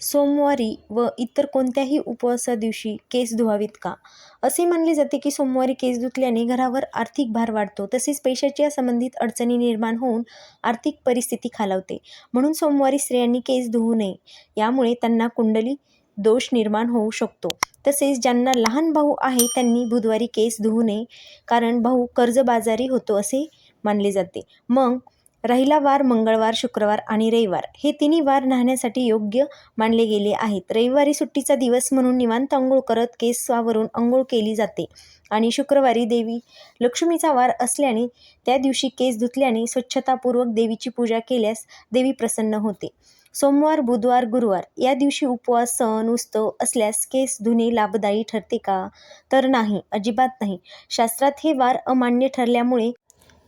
सोमवारी व इतर कोणत्याही उपवासा दिवशी केस धुवावेत का? असे मानले जाते की सोमवारी केस धुतल्याने घरावर आर्थिक भार वाढतो. तसेच पैशाच्या संबंधित अडचणी निर्माण होऊन आर्थिक परिस्थिती खालावते. म्हणून सोमवारी स्त्रियांनी केस धुवू नये. यामुळे त्यांना कुंडली दोष निर्माण होऊ शकतो. तसेच ज्यांना लहान भाऊ आहे त्यांनी बुधवारी केस धुवू नये. कारण भाऊ कर्जबाजारी होतो असे मानले जाते. मग राहिला वार मंगळवार शुक्रवार आणि रविवार. हे तिन्ही वार न्हाण्यासाठी योग्य मानले गेले आहेत. रविवारी सुट्टीचा दिवस म्हणून निवांत आंघोळ करत केस केसावरून आंघोळ केली जाते आणि शुक्रवारी देवी लक्ष्मीचा वार असल्याने त्या दिवशी केस धुतल्याने स्वच्छतापूर्वक देवीची पूजा केल्यास देवी प्रसन्न होते. सोमवार बुधवार गुरुवार या दिवशी उपवास सण उत्सव असल्यास केस धुणे लाभदायी ठरते का? तर नाही अजिबात नाही. शास्त्रात हे वार अमान्य ठरल्यामुळे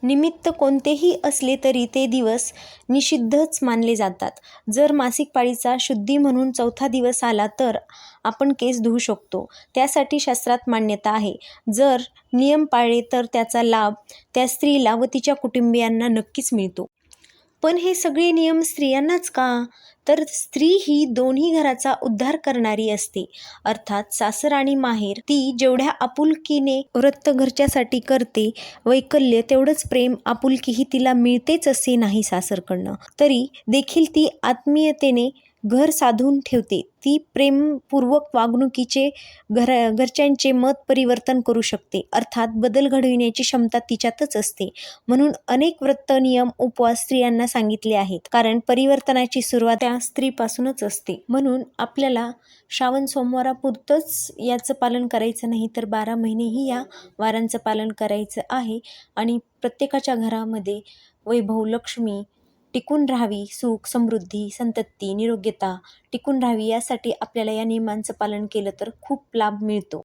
निमित्त कोणतेही असले तरी ते दिवस निषिद्धच मानले जातात. जर मासिक पाळीचा शुद्धी म्हणून चौथा दिवस आला तर आपण केस धुवू शकतो. त्यासाठी शास्त्रात मान्यता आहे. जर नियम पाळले तर त्याचा लाभ त्या स्त्रीला व तिच्या कुटुंबियांना नक्कीच मिळतो. पण हे सगळे नियम स्त्रियांनाच का? तर स्त्री ही दोन्ही घराचा उद्धार करणारी असते. अर्थात सासर आणि माहेर ती जेवढ्या आपुलकीने व्रत घरच्यासाठी करते वैकल्य तेवढंच प्रेम आपुलकीही तिला मिळतेच असे नाही सासरकडनं. तरी देखील ती आत्मीयतेने घर साधून ठेवते. ती प्रेमपूर्वक वागणुकीचे घर घरच्यांचे मत परिवर्तन करू शकते. अर्थात बदल घडविण्याची क्षमता तिच्यातच असते. म्हणून अनेक व्रत नियम उपवास स्त्रियांना सांगितले आहेत. कारण परिवर्तनाची सुरुवात त्या स्त्रीपासूनच असते. म्हणून आपल्याला श्रावण सोमवारापुरतंच याचं पालन करायचं नाही तर बारा महिनेही या वारांचं पालन करायचं आहे. आणि प्रत्येकाच्या घरामध्ये वैभव लक्ष्मी टिकून राहावी सुख समृद्धी संतती निरोग्यता टिकून राहावी यासाठी आपल्याला या नियमांचं पालन केलं तर खूप लाभ मिळतो.